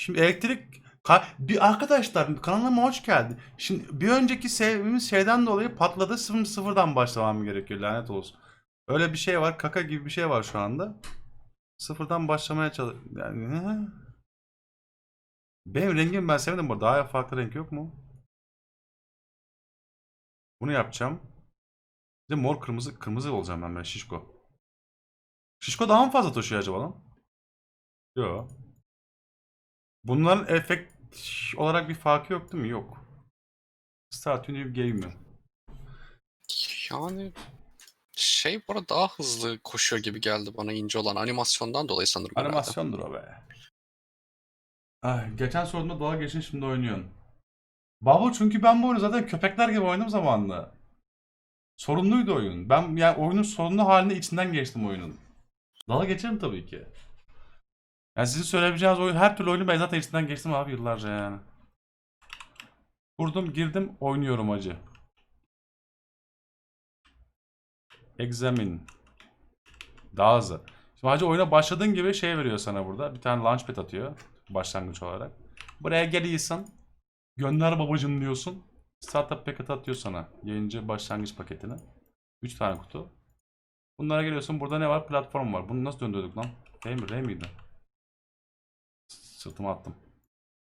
Şimdi elektrik bir arkadaşlar kanalıma hoş geldin. Şimdi bir önceki sevimiz şeyden dolayı patladı. Sıfır sıfırdan başlamam gerekiyor lanet olsun. Öyle bir şey var. Kaka gibi bir şey var şu anda. Sıfırdan başlamaya çalış... Yani... Benim rengimi ben sevmedim bu. Daha farklı renk yok mu? Bunu yapacağım. Bir de mor kırmızı kırmızı olacağım ben ben şişko. Şişko daha mı fazla taşıyor acaba lan? Yok. Bunların efekt olarak bir farkı yok değil mi? Yok. A new game? Yani şey bu arada daha hızlı koşuyor gibi geldi bana ince olan animasyondan dolayı sanırım. Animasyondur o be. Ay, geçen sorduğumda dalga geçin şimdi oynuyorsun. Babo çünkü ben bu oyunu zaten köpekler gibi oynadım zamanında. Sorunluydu oyun. Ben yani oyunun sorunlu halinde içinden geçtim oyunun. Dalga geçerim tabii ki. Yani sizin söyleyebileceğiniz oyun her türlü oyunu ben zaten içinden geçtim abi yıllarca yani. Kurdum girdim oynuyorum acı. Examine. Daha hızlı. Şimdi hacı oyuna başladığın gibi şey veriyor sana burada. Bir tane launchpad atıyor. Başlangıç olarak. Buraya geliyorsun. Gönder babacım diyorsun. Startup paket atıyor sana. Yayıncı başlangıç paketini. 3 tane kutu. Bunlara geliyorsun. Burada ne var? Platform var. Bunu nasıl döndürdük lan? R mi? R miydi? Sırtıma attım.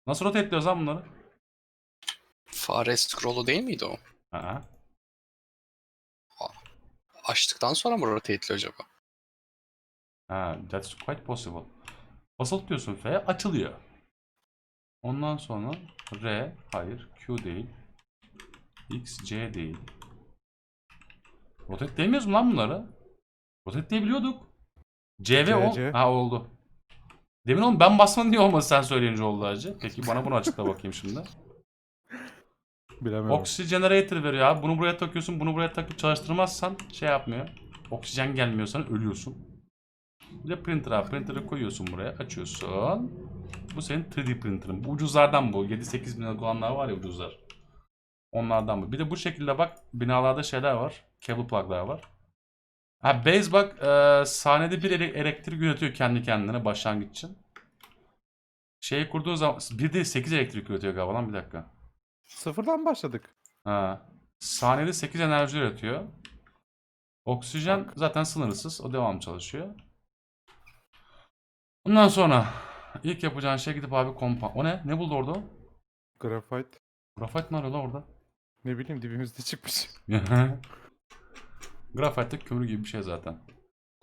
Nasıl rotateliyoruz lan bunları? Fare scroll'u değil miydi o? Aa. Açtıktan sonra mı rotate'li acaba? Ha, that's quite possible. Basılı tutuyorsun F, açılıyor. Ondan sonra R, hayır, Q değil. X, C değil. Rotate demiyoruz mu lan bunları? Rotate diyebiliyorduk. C ve O. C. Ha oldu. Demin oğlum ben basmadım diye olmadı sen söyleyince oldu acı. Peki bana bunu açıkla bakayım şimdi. Bilemiyorum. Oxy generator veriyor abi. Bunu buraya takıyorsun. Bunu buraya takıp çalıştırmazsan şey yapmıyor. Oksijen gelmiyorsan ölüyorsun. Bir de printer abi. Printer'ı koyuyorsun buraya. Açıyorsun. Bu senin 3D printer'ın. Bu ucuzlardan bu. 7-8 bin liralık olanlar var ya ucuzlar. Onlardan bu. Bir de bu şekilde bak binalarda şeyler var. Cable plug'lar var. Ha base bak e, saniyede bir ele- elektrik üretiyor kendi kendine başlangıç için. Şeyi kurduğun zaman bir de 8 elektrik üretiyor galiba lan bir dakika. Sıfırdan başladık. Ha. Saniyede 8 enerji üretiyor. Oksijen zaten sınırsız. O devam çalışıyor. Ondan sonra ilk yapacağın şey gidip abi kompa... O ne? Ne buldu orada o? Grafite. Grafit mi arıyor lan orada? Ne bileyim dibimizde çıkmış. Grafit de kömür gibi bir şey zaten.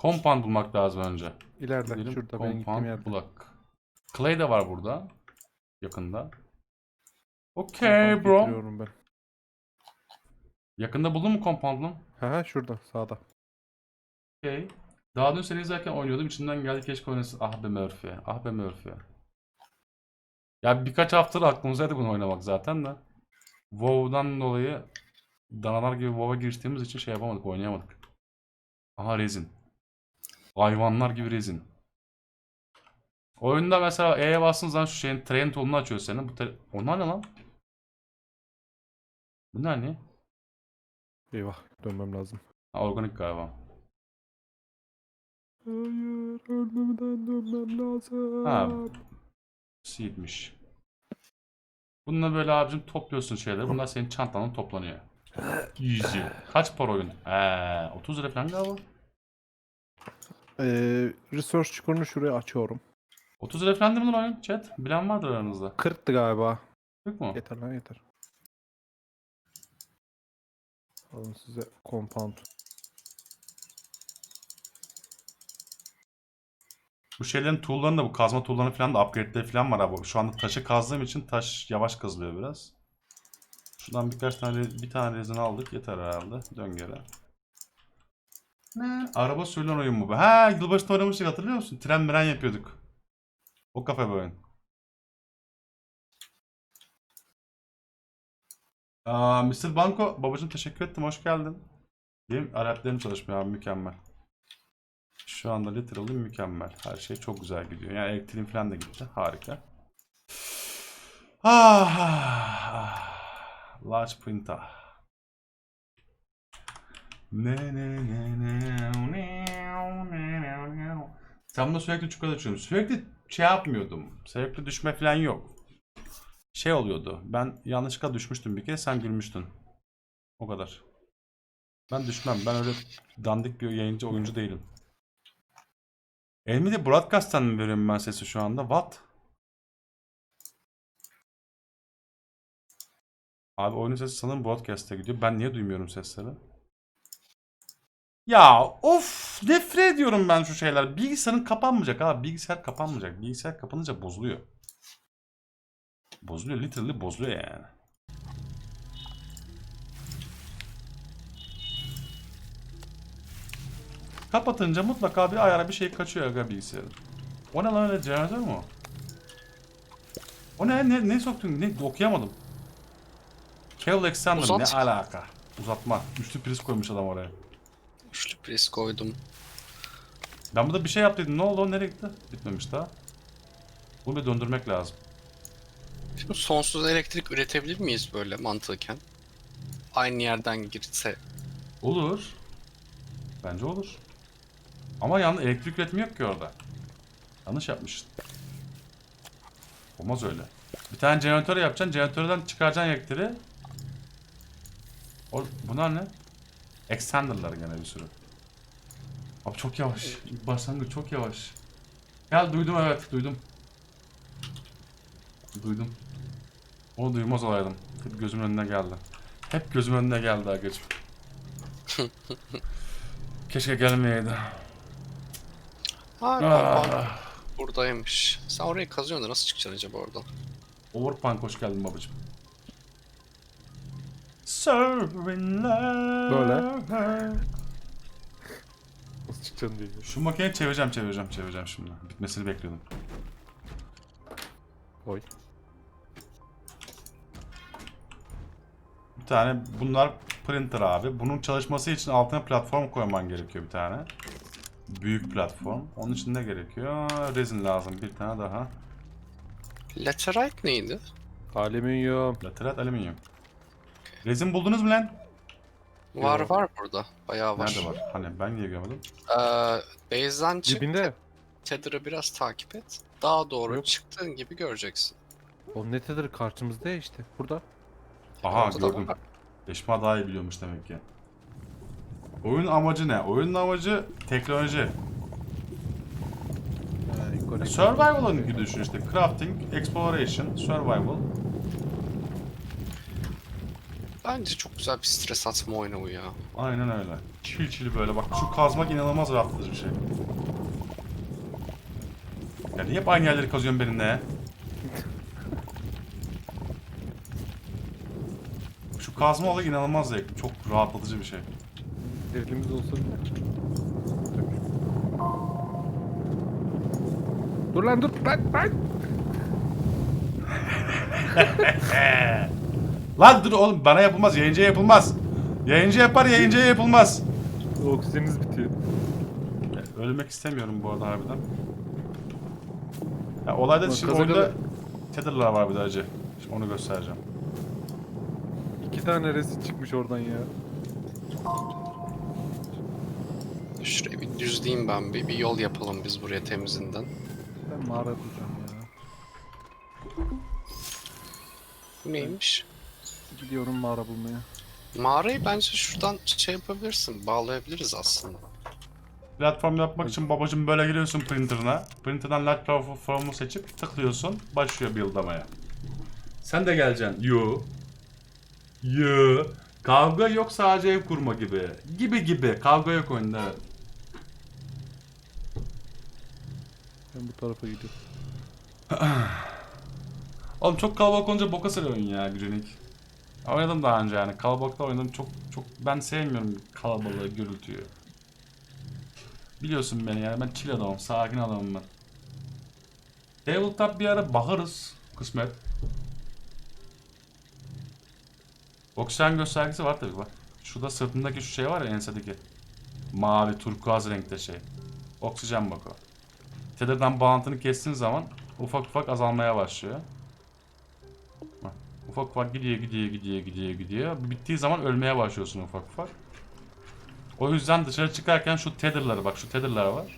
Compound bulmak lazım önce. İleride Gidelim şurada benim gittiğim compound yerde. bulak. Clay de var burada. Yakında. Okey Compound bro. getiriyorum ben. Yakında buldun mu compound'unu? Ha ha şurada sağda. Okey. Daha dün seni izlerken oynuyordum. İçimden geldi keşke oynasın. Ah be Murphy. Ah be Murphy. Ya birkaç haftadır aklımızdaydı bunu oynamak zaten de. WoW'dan dolayı danalar gibi WoW'a giriştiğimiz için şey yapamadık, oynayamadık. Aha rezin. Hayvanlar gibi rezin. Oyunda mesela E'ye bastığın zaman şu şeyin train tool'unu açıyor senin. Bu Onlar ne lan? Bunlar ne? Eyvah dönmem lazım. Ha, organik galiba. Hayır ölmemeden dönmem lazım. Ha. Seed'miş. Bununla böyle abicim topluyorsun şeyleri. Bunlar senin çantanın toplanıyor. Easy. Kaç para oyun? Eee 30 lira falan galiba. Ee, research çukurunu şuraya açıyorum. 30 lira falan değil mi lan oyun? Chat. Bilen vardır aranızda. 40'tı galiba. Yok mu? Yeter lan yeter. Alın size compound. Bu şeylerin tool'larını da bu kazma tool'larını falan da upgrade'leri falan var abi. Şu anda taşı kazdığım için taş yavaş kazılıyor biraz. Şuradan birkaç tane bir tane rezin aldık yeter herhalde. Dön geri. Ne? Araba sürülen oyun mu bu? Ha yılbaşında oynamıştık hatırlıyor musun? Tren miren yapıyorduk. O kafe bir oyun. Aa, Mr. Banko babacım teşekkür ettim hoş geldin. Benim Araplarım çalışmıyor abi mükemmel. Şu anda literally mükemmel. Her şey çok güzel gidiyor. Yani elektriğim falan da gitti. Harika. Ah, ah, ah. Large printer. Ne ne ne ne ne ne ne Sen buna sürekli çukurda düşüyorum. Sürekli şey yapmıyordum. Sürekli düşme falan yok. Şey oluyordu. Ben yanlışlıkla düşmüştüm bir kere sen gülmüştün. O kadar. Ben düşmem. Ben öyle dandik bir yayıncı oyuncu değilim. Nvidia Broadcast'tan mı veriyorum ben sesi şu anda? What? Abi oyunun sesi sanırım Broadcast'a gidiyor. Ben niye duymuyorum sesleri? Ya of nefret ediyorum ben şu şeyler. Bilgisayarın kapanmayacak abi. Bilgisayar kapanmayacak. Bilgisayar kapanınca bozuluyor. Bozuluyor. Literally bozuluyor yani. Kapatınca mutlaka bir ayara bir şey kaçıyor aga bilgisayarın. O ne lan öyle jeneratör mü o? O ne ne ne soktun ne okuyamadım. Cable Alexander ne Uzat. alaka? Uzatma. Üçlü priz koymuş adam oraya. Üçlü pres koydum. Ben burada bir şey yaptıydım. Ne oldu? O nereye gitti? Bitmemiş daha. Bunu bir döndürmek lazım. Şimdi sonsuz elektrik üretebilir miyiz böyle mantıken? Aynı yerden girse. Olur. Bence olur. Ama yani elektrik üretimi yok ki orada. Yanlış yapmışsın. Olmaz öyle. Bir tane jeneratör yapacaksın. Jeneratörden çıkaracaksın elektriği. O, bunlar ne? Extender'lar gene bir sürü. Abi çok yavaş. Başlangıç çok yavaş. Gel duydum evet duydum. Duydum. Onu duymaz olaydım. Hep gözümün önüne geldi. Hep gözümün önüne geldi agacım. Keşke gelmeyeydi. Ha kompan Ah. buradaymış. Sen orayı kazıyorsun da nasıl çıkacaksın acaba oradan? Overpunk hoş geldin babacım. Böyle. Nasıl çıkacaksın diye. Şu makineyi çevireceğim çevireceğim çevireceğim şimdi. Bitmesini bekliyordum. Oy. Bir tane bunlar printer abi. Bunun çalışması için altına platform koyman gerekiyor bir tane. Büyük platform. Onun için ne gerekiyor? Resin lazım bir tane daha. Laterite neydi? Alüminyum. Laterat alüminyum. Resin buldunuz mu lan? Var Yok. var burada. Bayağı var. Nerede var? Hani ben niye görmedim? Ee, base'den çık. Dibinde. Tether'ı biraz takip et. Daha doğru Yok. çıktığın gibi göreceksin. O netedir karşımızda ya işte. Burada. Aha Ortada gördüm. var. Eşma daha iyi biliyormuş demek ki. Oyun amacı ne? Oyunun amacı teknoloji. Survival'ın gibi düşün işte. Crafting, exploration, survival. Bence çok güzel bir stres atma oyunu bu ya. Aynen öyle. Çil çil böyle bak şu kazmak inanılmaz rahatlatıcı bir şey. Ya niye hep aynı yerleri kazıyorsun benimle? Şu kazma olayı inanılmaz zevkli. Çok rahatlatıcı bir şey. Elimiz olsa bile. Dur lan dur lan lan. Lan dur oğlum bana yapılmaz. Yayıncıya yapılmaz. Yayıncı yapar yayıncıya yapılmaz. Oksijeniniz bitiyor. Ya, Ölmek istemiyorum bu arada harbiden. Ya olayda Bak, şimdi kaza oyunda kaza. tether'lar var bir de acı. Şimdi onu göstereceğim. İki tane resim çıkmış oradan ya. Şurayı bir düzleyeyim ben bir. Bir yol yapalım biz buraya temizinden. Ben mağara bulacağım ya. Bu neymiş? Gidiyorum mağara bulmaya. Mağarayı bence şuradan şey yapabilirsin. Bağlayabiliriz aslında. Platform yapmak için babacım böyle giriyorsun printer'ına. Printer'dan platformu seçip tıklıyorsun. Başlıyor build'lamaya. Sen de geleceksin. Yo. Yo. Kavga yok sadece ev kurma gibi. Gibi gibi. Kavga yok oyunda. Ben bu tarafa gidiyorum. Oğlum çok kalabalık olunca boka sarıyor oyun ya Gücenik. Oynadım daha önce yani. Kalabalıkta oynadım. Çok çok ben sevmiyorum kalabalığı, gürültüyü. Biliyorsun beni yani ben chill adamım, sakin adamım ben. Tabletop bir ara bakarız kısmet. Oksijen göstergesi var tabii bak. Şurada sırtındaki şu şey var ya ensedeki. Mavi, turkuaz renkte şey. Oksijen bak o. Tether'dan bağlantını kestiğin zaman ufak ufak azalmaya başlıyor. Ufak ufak gidiyor gidiyor gidiyor gidiyor gidiyor. Bittiği zaman ölmeye başlıyorsun ufak ufak. O yüzden dışarı çıkarken şu tether'ları bak şu tether'lar var.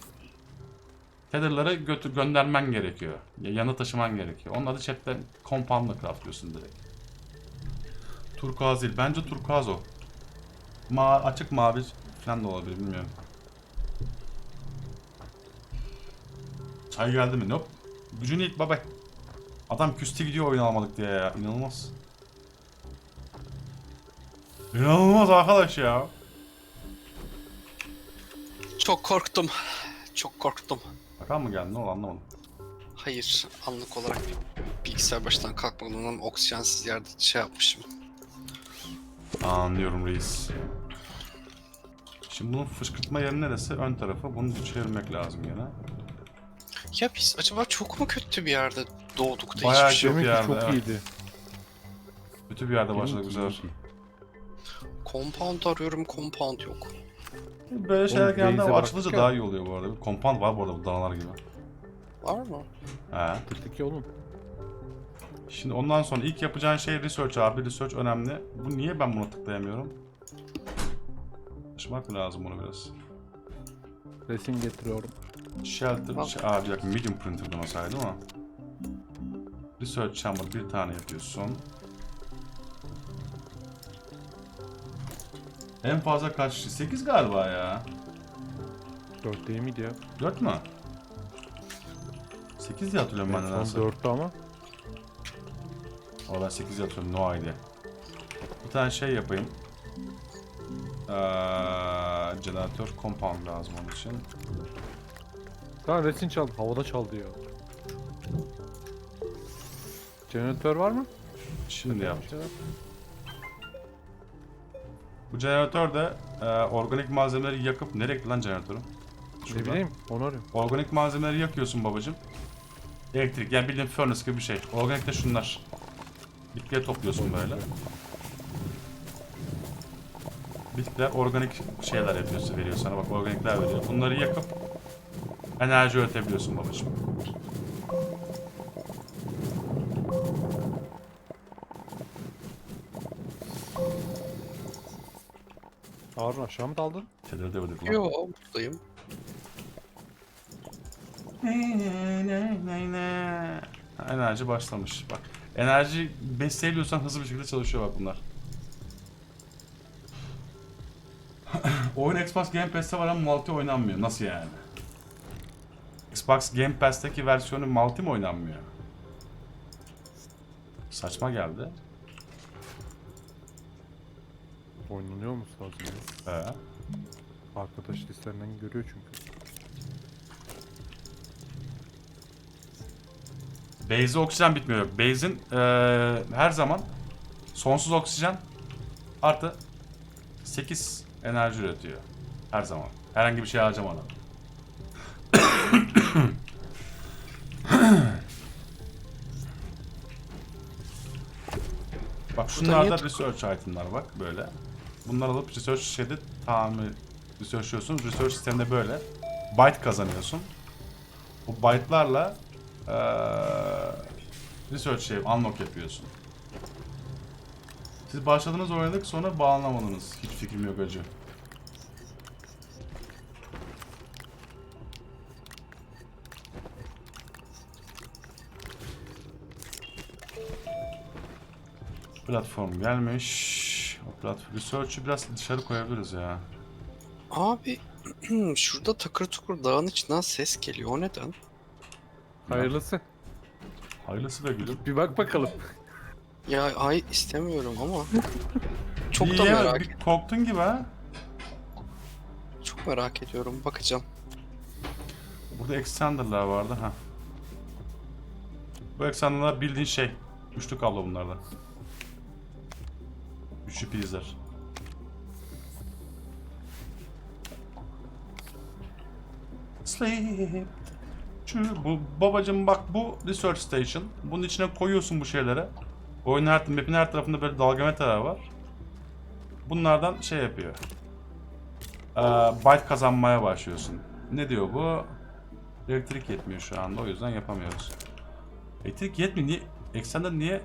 Tether'ları götür göndermen gerekiyor. Ya- Yanına taşıman gerekiyor. Onun adı chatte compound'la craftlıyorsun direkt. Turkuaz değil. Bence turkuaz o. Ma açık mavi falan da olabilir bilmiyorum. Çay geldi mi? Nope. Gücünü it baba. Adam küstü gidiyor oyun almadık diye ya. İnanılmaz. İnanılmaz arkadaş ya. Çok korktum. Çok korktum. Bakan mı geldi ne oldu anlamadım. Hayır, anlık olarak bilgisayar baştan kalkmadan oksijensiz yerde şey yapmışım. Anlıyorum reis. Şimdi bunun fışkırtma yeri neresi? Ön tarafı. Bunu çevirmek lazım gene. Ya biz acaba çok mu kötü bir yerde doğduk da Bayağı hiçbir şey yok. kötü. Ki yerde, çok evet. iyiydi. Kötü bir yerde başladık iyiydi. Compound arıyorum, compound yok. Böyle şeyler Oğlum, genelde base'e açılınca ya. daha iyi oluyor bu arada. Kompant var bu arada bu danalar gibi. Var mı? He. Tıktık ya oğlum. Şimdi ondan sonra ilk yapacağın şey research abi. Research önemli. Bu niye ben buna tıklayamıyorum? Açmak mı lazım bunu biraz? Resim getiriyorum. Shelter, Al. şey, aa bir dakika medium printer'dan o saydı ama. Research chamber bir tane yapıyorsun. En fazla kaç? 8 galiba ya. 4 değil miydi ya? 4 mü? 8 diye hatırlıyorum ben En nedense. son 4'tü ama. Valla ben 8 diye hatırlıyorum no idea. Bir tane şey yapayım. Ee, jeneratör compound lazım onun için. Tamam resim çaldı. Havada çaldı ya. Jeneratör var mı? Şimdi yap. Bir şeyler. Bu jeneratör de e, organik malzemeleri yakıp nereye gitti lan jeneratörüm? Ne Şurada. bileyim onu arıyorum. Organik malzemeleri yakıyorsun babacım. Elektrik yani bildiğin furnace gibi bir şey. Organik de şunlar. Bitkileri topluyorsun böyle. Bitkiler organik şeyler yapıyorsa veriyor sana bak organikler veriyor. Bunları yakıp enerji üretebiliyorsun babacım. Harun aşağı mı daldın? Tedir devirdik lan. Yo, buradayım. Enerji başlamış. Bak enerji besleyebiliyorsan hızlı bir şekilde çalışıyor bak bunlar. Oyun Xbox Game Pass'te var ama multi oynanmıyor. Nasıl yani? Xbox Game Pass'teki versiyonu multi mi oynanmıyor? Saçma geldi. Oynanıyor mu ya? Ee, Arkadaş listelerinden görüyor çünkü. Base'de oksijen bitmiyor. Base'in eee, her zaman sonsuz oksijen artı 8 enerji üretiyor. Her zaman. Herhangi bir şey harcamadan. bak şunlarda research item'lar bak böyle. Bunları alıp research şeyde tamir research'lıyorsun. Research sisteminde böyle. Byte kazanıyorsun. Bu byte'larla eee research şey unlock yapıyorsun. Siz başladınız oynadık sonra bağlanamadınız. Hiç fikrim yok acı. Platform gelmiş. O platform research'ü biraz dışarı koyabiliriz ya. Abi şurada takır tukur dağın içinden ses geliyor. O neden? Hayırlısı. Hayırlısı be gülüm. Bir bak bakalım. Ya ay istemiyorum ama. Çok İyi da ya, merak, bir korktun gibi ha. çok merak ediyorum. Bakacağım. Burada extender'lar vardı ha. Bu extender'lar bildiğin şey. Üçlü kablo bunlarda. Üçlü prizler. Sleep. Şu, bu babacım bak bu research station. Bunun içine koyuyorsun bu şeyleri. Oyunun her, map'in her tarafında böyle dalgametreler var. Bunlardan şey yapıyor. Ee, byte kazanmaya başlıyorsun. Ne diyor bu? Elektrik yetmiyor şu anda o yüzden yapamıyoruz. Elektrik yetmiyor. Niye? Eksende niye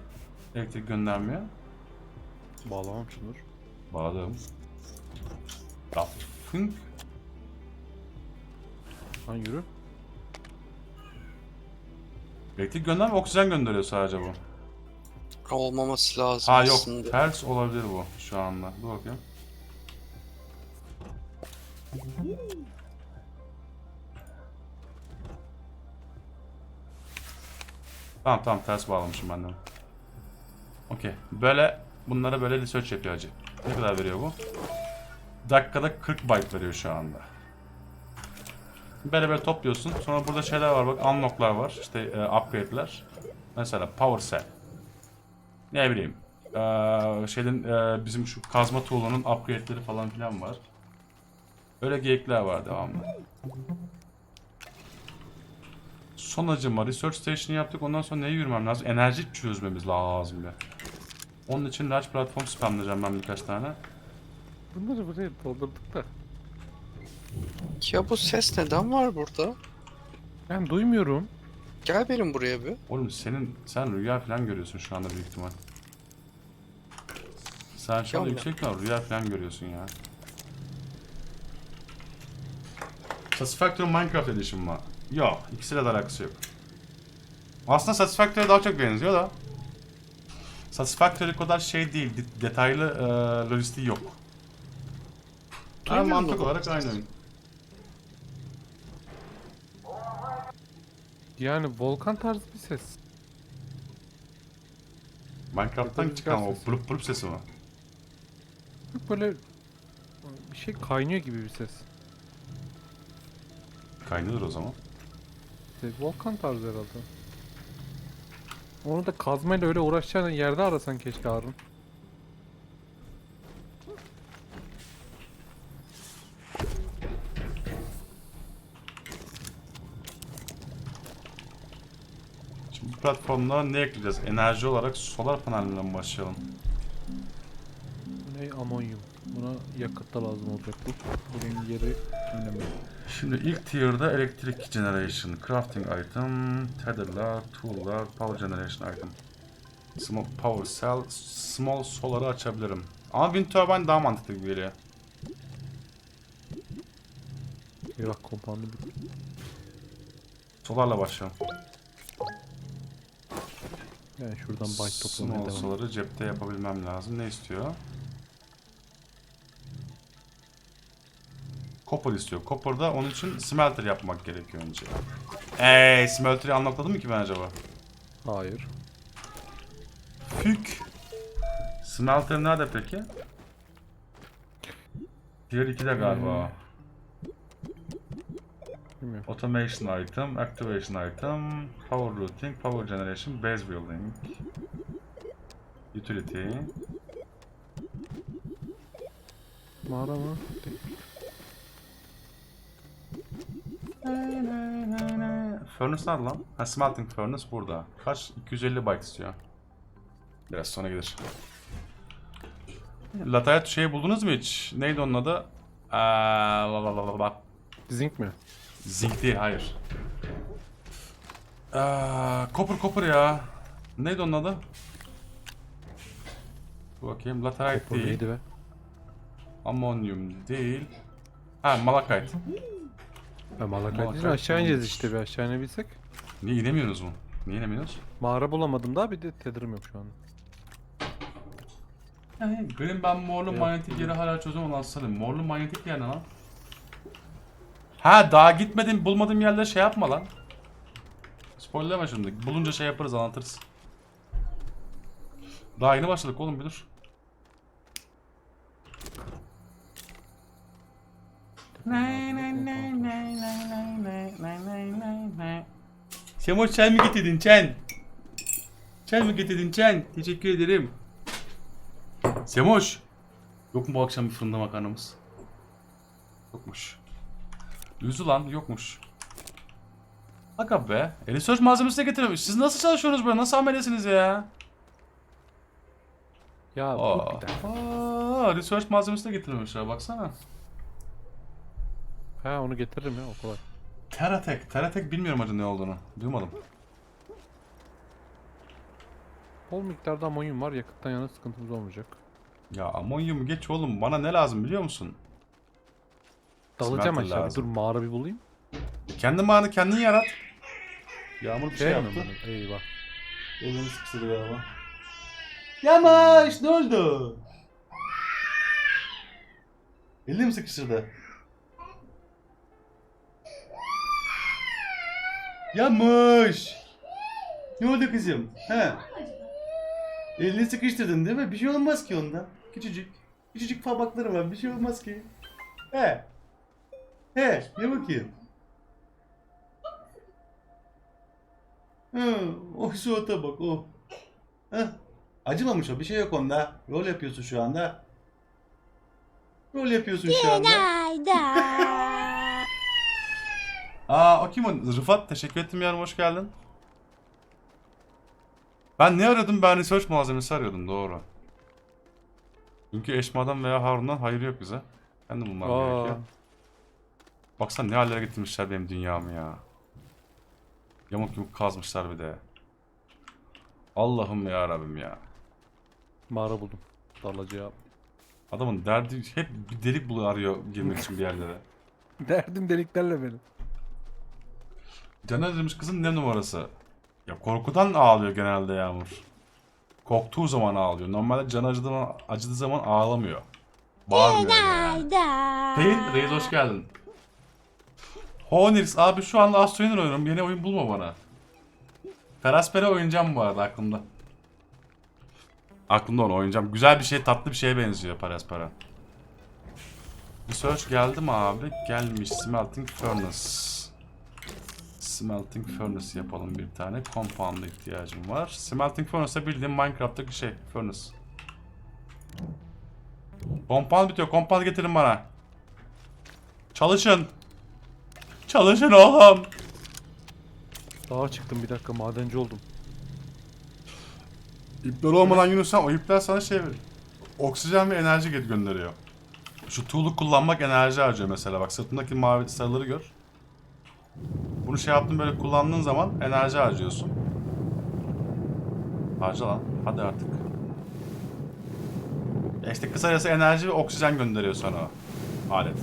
elektrik göndermiyor? Bağlamamışsındır. Bağladım. Ya, fınk. Lan yürü. Elektrik gönderme oksijen gönderiyor sadece bu. Olmaması lazım Ha yok aslında. ters olabilir bu şu anda. Dur bakayım. Tamam tamam ters bağlamışım ben de. Okey. Böyle bunlara böyle research yapıyor acı. Ne kadar veriyor bu? Dakikada 40 byte veriyor şu anda. Böyle böyle topluyorsun. Sonra burada şeyler var bak unlock'lar var. İşte e, upgrade'ler. Mesela power cell. Ne bileyim. Ee, şeyin e, bizim şu kazma tool'unun upgrade'leri falan filan var. Öyle geyikler var devamlı. Son acıma research station'ı yaptık. Ondan sonra neye yürümem lazım? Enerji çözmemiz lazım be. Onun için large platform spamlayacağım ben birkaç tane. Bunları buraya doldurduk da. Ya bu ses neden var burada? Ben duymuyorum. Gel benim buraya bir. Oğlum senin sen rüya falan görüyorsun şu anda büyük ihtimal. Sen şu anda Yok. yüksek ihtimal rüya falan görüyorsun ya. Satisfactory Minecraft Edition mı? Yok, ikisiyle de alakası yok. Aslında Satisfactory'e daha çok benziyor da. Satisfactory kadar şey değil, de- detaylı e, lojistiği yok. Ama mantık olarak aynı oyun. Yani volkan tarzı bir ses. Minecraft'tan Rüzgar çıkan o sesi. blup blup sesi mi? Yok böyle bir şey kaynıyor gibi bir ses. Kaynıyordur o zaman. İşte volkan tarzı herhalde. Onu da kazmayla öyle uğraşacağın yerde arasan keşke Harun. Şimdi bu platformda ne ekleyeceğiz? Enerji olarak solar panelinden başlayalım. Ne? Amonyum. Buna yakıt da lazım olacak bu. Bunun yeri önemli. Şimdi ilk tier'da elektrik generation, crafting item, tether'lar, tool'lar, power generation item. Small power cell, small solar'ı açabilirim. Ama wind turbine daha mantıklı gibi geliyor. Eyvah kompandı bir. Solarla başlayalım. Yani şuradan byte toplamaya Small devam. solar'ı cepte yapabilmem lazım. Ne istiyor? Copper istiyor. Copper'da onun için smelter yapmak gerekiyor önce. Eee smelter'ı anlakladım mı ki ben acaba? Hayır. Fük. Smelter nerede peki? Tier 2'de galiba. Bilmiyorum. Automation item, activation item, power routing, power generation, base building. Utility. Mağara mı? Furnace nerede lan? Ha smelting furnace burada. Kaç? 250 byte istiyor. Biraz sonra gelir. Latayat şey buldunuz mu hiç? Neydi onun adı? Aa, la la la la. Zinc mi? Zinc değil, hayır. Aa, copper copper ya. Neydi onun adı? Dur bakayım. Laterite değil. Amonyum değil. Ha malakite. Ha, Malakite Malakite değil, aşağı ineceğiz işte bir aşağı inebilsek. Niye inemiyorsunuz mu? Niye inemiyoruz? Mağara bulamadım daha bir de tedirim yok şu an. Green ben morlu Yok. manyetik yeri hala çözüm olan sanırım. Morlu manyetik yer ne lan? Ha daha gitmedim bulmadığım yerde şey yapma lan. Spoilerleme şimdi. Bulunca şey yaparız anlatırız. Daha yeni başladık oğlum bir dur. Semoş çay mı getirdin çay? Çay mı getirdin çay? Teşekkür ederim. Semoş. Yok mu bu akşam bir fırında makarnamız? Yokmuş. Yüzü lan yokmuş. Aga be. E research malzemesi de getirmemiş. Siz nasıl çalışıyorsunuz böyle? Nasıl amelesiniz ya? Ya Aa, dur bir dakika. aa, research malzemesi de getirmemişler baksana. Ha onu getiririm ya o kadar. Teratek. Teratek bilmiyorum acı ne olduğunu. Duymadım. Bol miktarda amonyum var yakıttan yana sıkıntımız olmayacak. Ya amonyum geç oğlum. Bana ne lazım biliyor musun? Dalacağım Smelter aşağı lazım. dur mağara bir bulayım. Kendi mağaranı kendin yarat. Yağmur bir şey, Şey mi yaptı. bunu? Eyvah. Elini sıkıştırdı galiba. Yamaç ne oldu? Elini mi sıkıştırdı? Yamaç! Ne oldu kızım? He? Elini sıkıştırdın değil mi? Bir şey olmaz ki ondan. Küçücük. Küçücük parmakları var. Bir şey olmaz ki. He? He? Ne bakayım? Hı, o suata bak o. Heh. Acımamış o bir şey yok onda. Rol yapıyorsun şu anda. Rol yapıyorsun şu anda. Aa o kim o? Rıfat teşekkür ettim yarım hoş geldin. Ben ne aradım? Ben research malzemesi arıyordum doğru. Çünkü Eşma'dan veya Harun'dan hayır yok bize. Ben de bulmam Aa, gerekiyor. Baksana ne hallere getirmişler benim dünyamı ya. Yamuk yumuk kazmışlar bir de. Allah'ım ya Rabbim ya. mağara buldum. Dalacağım. Adamın derdi hep bir delik buluyor arıyor girmek için bir yerlere. Derdim deliklerle benim. Can acımış kızın ne numarası? Ya korkudan ağlıyor genelde Yağmur. Korktuğu zaman ağlıyor. Normalde can acıdığı zaman, acıdığı zaman ağlamıyor. Bağırmıyor yani. Pain, Reis hoş geldin. Honix abi şu anda Astro'yu oynuyorum. Yeni oyun bulma bana. Feraspere oynayacağım bu arada aklımda. Aklımda onu oynayacağım. Güzel bir şey, tatlı bir şeye benziyor Feraspera. Research geldi mi abi? Gelmiş. Smelting Furnace. Smelting Furnace yapalım bir tane. Compound'a ihtiyacım var. Smelting Furnace bildiğim Minecraft'taki şey. Furnace. Compound bitiyor. Compound getirin bana. Çalışın. Çalışın oğlum. Dağa çıktım bir dakika madenci oldum. İpler olmadan Yunus sen o ipler sana şey verir. Oksijen ve enerji gö- gönderiyor. Şu tool'u kullanmak enerji harcıyor mesela. Bak sırtındaki mavi sarıları gör. Bunu şey yaptın böyle kullandığın zaman enerji harcıyorsun. Harca lan. Hadi artık. Ya işte kısacası enerji ve oksijen gönderiyor sana alet.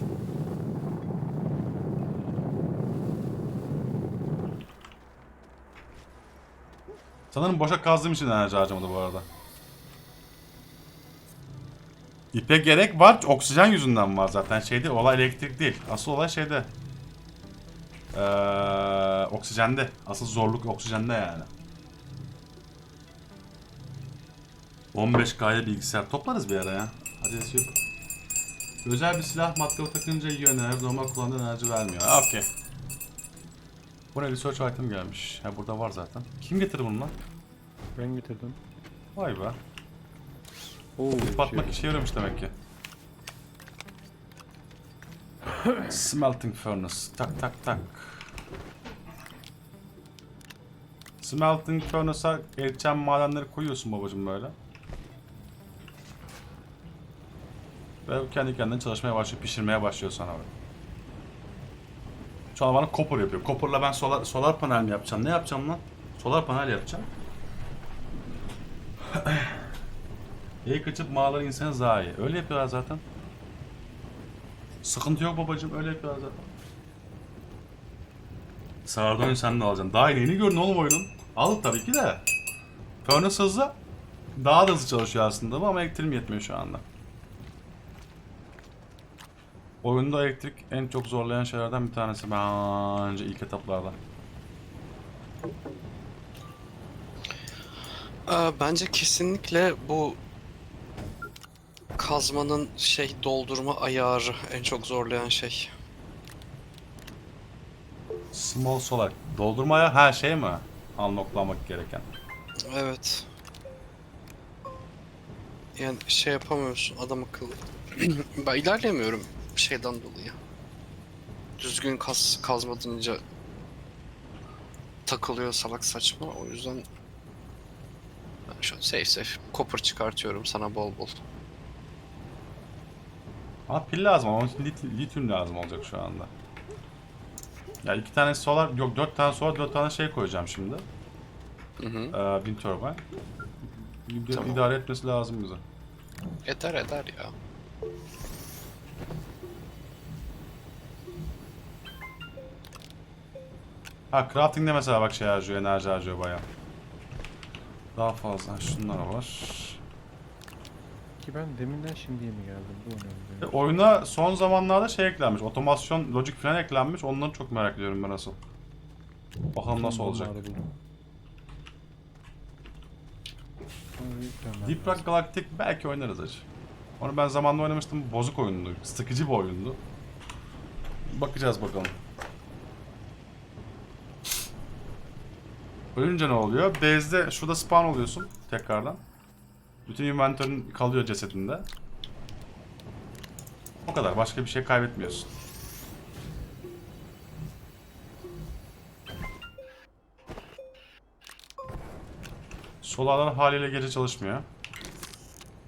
Sanırım boşa kazdığım için enerji harcamadı bu arada. İpe gerek var. Oksijen yüzünden var zaten. Şeyde olay elektrik değil. Asıl olay şeyde. Ee, oksijende. Asıl zorluk oksijende yani. 15K'ya bilgisayar toplarız bir ara ya. Acelesi yok. Özel bir silah matkabı takınca iyi enerji, normal kullandığı enerji vermiyor. Okey. Bu ne research item gelmiş. Ha burada var zaten. Kim getirdi bunu lan? Ben getirdim. Vay be. Oo, Batmak işe yarıyormuş demek ki. Smelting furnace. Tak tak tak. Smelting furnace'a eriteceğin madenleri koyuyorsun babacım böyle. Ve kendi kendine çalışmaya başlıyor, pişirmeye başlıyor sana böyle. Şu an bana copper yapıyor. Copper'la ben solar, solar panel mi yapacağım? Ne yapacağım lan? Solar panel yapacağım. İyi kaçıp mağaraları insanı zayi. Öyle yapıyorlar zaten. Sıkıntı yok babacım öyle yapıyorlar zaten. Sağırdan sen de alacaksın. Daha yeni gördün oğlum oyunun. Al tabii ki de. Furnace hızlı. Daha da hızlı çalışıyor aslında ama elektriğim yetmiyor şu anda. Oyunda elektrik en çok zorlayan şeylerden bir tanesi bence ilk etaplarda. Ee, bence kesinlikle bu kazmanın şey doldurma ayarı en çok zorlayan şey. Small solar. Doldurmaya her şey mi? Unlocklamak gereken. Evet. Yani şey yapamıyorsun adam akıllı. ben ilerleyemiyorum şeyden dolayı. Düzgün kaz kazmadınca takılıyor salak saçma o yüzden ben şu an safe safe copper çıkartıyorum sana bol bol. Ama pil lazım onun için lit- lityum lazım olacak şu anda. Ya iki tane solar, yok dört tane solar, dört tane şey koyacağım şimdi. Hı hı. Ee, bin turbine. Bir- Tamam. idare etmesi lazım bize. Eder eder ya. Ha crafting'de mesela bak şey harcıyor, enerji harcıyor bayağı. Daha fazla. Şunlar var. Ki ben deminden şimdiye mi geldim? Bu önemli. E, oyuna son zamanlarda şey eklenmiş. Otomasyon, logic falan eklenmiş. Onları çok merak ediyorum ben nasıl. Bakalım nasıl olacak. Bunları yüklemem Deep lazım. Rock Galactic belki oynarız acı. Onu ben zamanında oynamıştım. Bozuk oyundu. Sıkıcı bir oyundu. Bakacağız bakalım. Ölünce ne oluyor? Base'de şurada spawn oluyorsun tekrardan. Bütün inventörün kalıyor cesedinde. O kadar. Başka bir şey kaybetmiyorsun. Solarlar haliyle gece çalışmıyor.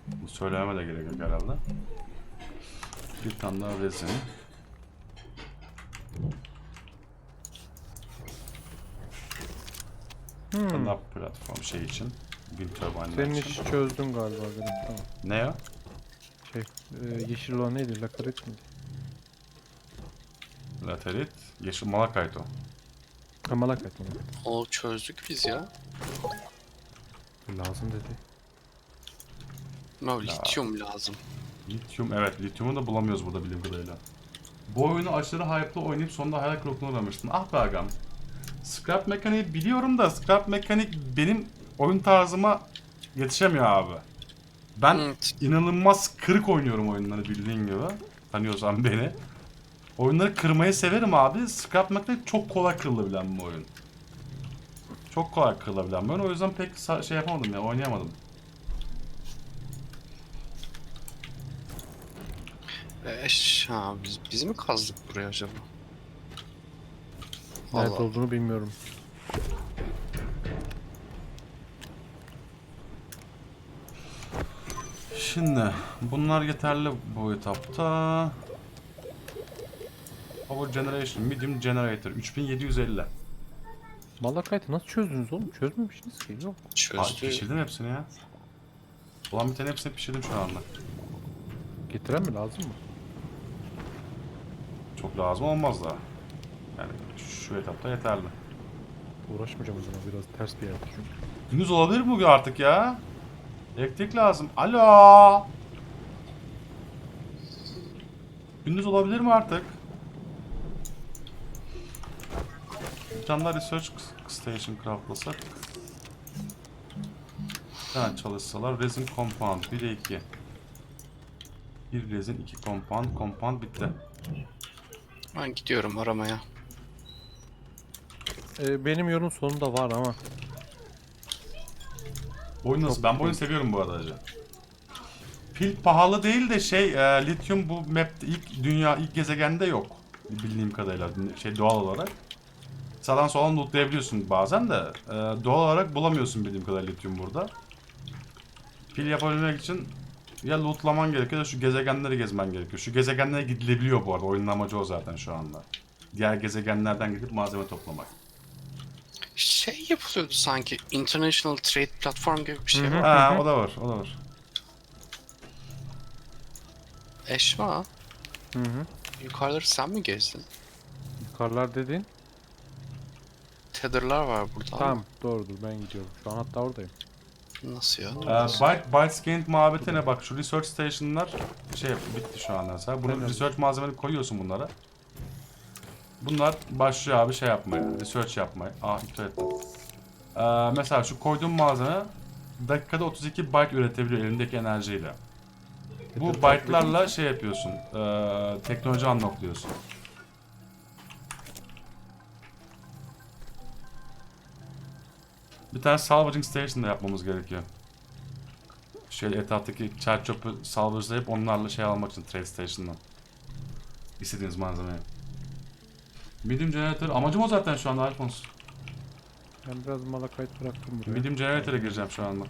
Bu söylememe de gerek yok herhalde. Bir tane daha resin. Hmm. Platform şey için. Wind turbine Senin işi çözdüm galiba benim. Tamam. Ne o? Şey, e, yeşil olan neydi? Lakaret miydi? Laterit. Yeşil malakayt o. Ha, Malakat mı? O çözdük biz ya. Lazım dedi. No, lityum lazım. Lityum evet lityumu da bulamıyoruz burada bildiğim kadarıyla. Bu oyunu aşırı hype'lı oynayıp sonunda hayal kırıklığına uğramıştın. Ah be agam. Scrap mekaniği biliyorum da scrap mekanik benim oyun tarzıma yetişemiyor abi. Ben Evet. inanılmaz kırık oynuyorum oyunları bildiğin gibi. Tanıyorsan beni. Oyunları kırmayı severim abi. Scrap mekanik çok kolay kırılabilen bir oyun. Çok kolay kırılabilen bir oyun. O yüzden pek şey yapamadım ya oynayamadım. Eş, ha, biz, biz mi kazdık buraya acaba? Nerede olduğunu bilmiyorum. Şimdi bunlar yeterli bu etapta. Power Generation, Medium Generator 3750. Malakayt'ı nasıl çözdünüz oğlum? Çözmemişsiniz ki. Yok. Ay, Çözdü. pişirdim hepsini ya. Ulan bir tane hepsini pişirdim şu anda. Getiren mi lazım mı? Çok lazım olmaz da. Yani şu etapta yeterli. Uğraşmayacağım o zaman biraz ters bir yerde çünkü. Gündüz olabilir mi bugün artık ya? Elektrik lazım. Alo. Gündüz olabilir mi artık? Bir tane daha research station craftlasak. Bir tane çalışsalar. Resin compound 1'e 2. Bir resin, iki compound. Compound bitti. Ben gidiyorum aramaya. Ee, benim yorum sonunda var ama. Oyun nasıl? Ben bu oyunu seviyorum bu arada hacı. Pil pahalı değil de şey e, lityum bu map'te ilk dünya ilk gezegende yok. Bildiğim kadarıyla şey doğal olarak. Sağdan soldan lootlayabiliyorsun bazen de e, doğal olarak bulamıyorsun bildiğim kadarıyla lityum burada. Pil yapabilmek için ya lootlaman gerekiyor ya da şu gezegenleri gezmen gerekiyor. Şu gezegenlere gidilebiliyor bu arada. Oyunun amacı o zaten şu anda. Diğer gezegenlerden gidip malzeme toplamak. Şey yapılıyordu sanki. International Trade Platform gibi bir şey Hı hı. var. Ha o da var, o da var. Eşma. Hı hı. Yukarıları sen mi gezdin? Yukarılar dedin. Tether'lar var burada. ama Tamam doğrudur ben gidiyorum. Şu an hatta oradayım. Nasıl ya? Ee, Byte, Bytescant muhabbetine bak şu research station'lar şey bitti şu anda mesela. Bunu research malzemeleri koyuyorsun bunlara. Bunlar başlıyor abi şey yapmaya, research yapmaya. Aa iptal ettim. Ee, mesela şu koyduğum malzeme dakikada 32 byte üretebiliyor elindeki enerjiyle. Bu byte'larla şey yapıyorsun, ee, teknoloji unlockluyorsun. Bir tane salvaging station da yapmamız gerekiyor. Şöyle etraftaki çer çöpü salvajlayıp onlarla şey almak için trade station'dan. İstediğiniz malzemeyi. Medium generator amacım o zaten şu anda Alphonse. Ben biraz malakayt bıraktım buraya. Medium generator'a gireceğim şu anda.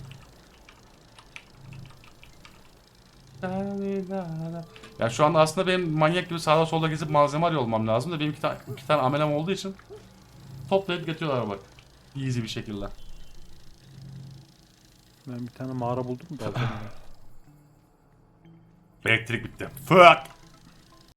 Ya şu anda aslında benim manyak gibi sağda solda gezip malzeme arıyor olmam lazım da benim iki, tane iki tane amelem olduğu için toplayıp getiriyorlar bak. Easy bir şekilde. Ben bir tane mağara buldum da. Elektrik bitti. Fuck!